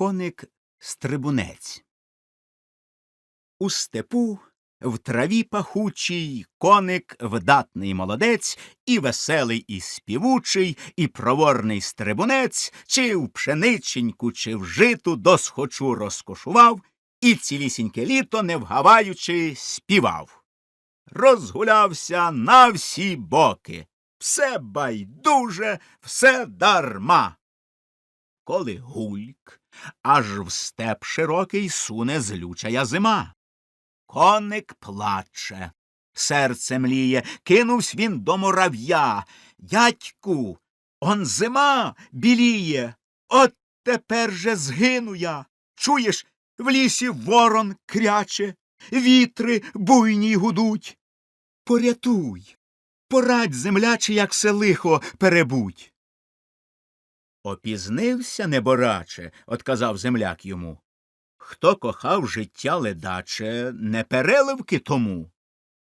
коник стрибунець. У степу в траві пахучій коник вдатний молодець, і веселий, і співучий, і проворний стрибунець, чи в пшениченьку, чи в житу досхочу розкошував, і цілісіньке літо, не вгаваючи, співав. Розгулявся на всі боки. Все байдуже, все дарма. Коли гульк, аж в степ широкий суне злючая зима. Коник плаче, серце мліє, кинувсь він до мурав'я. Дядьку, он зима біліє, от тепер же згину я. Чуєш, в лісі ворон кряче, вітри буйні гудуть. Порятуй, порадь, земляче, як все лихо перебудь. Опізнився небораче, отказав земляк йому. Хто кохав життя ледаче, не переливки тому.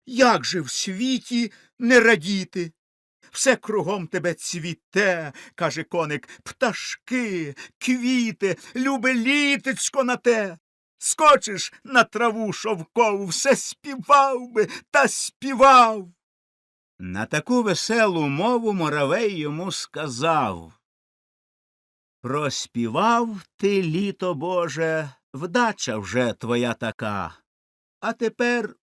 Як же в світі не радіти? Все кругом тебе цвіте, каже коник, пташки, квіти, любе літечко на те. Скочиш на траву шовкову, все співав би та співав. На таку веселу мову Моравей йому сказав Проспівав ти, літо Боже, вдача вже твоя така. А тепер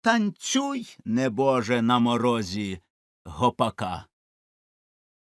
танцюй, небоже, на морозі гопака.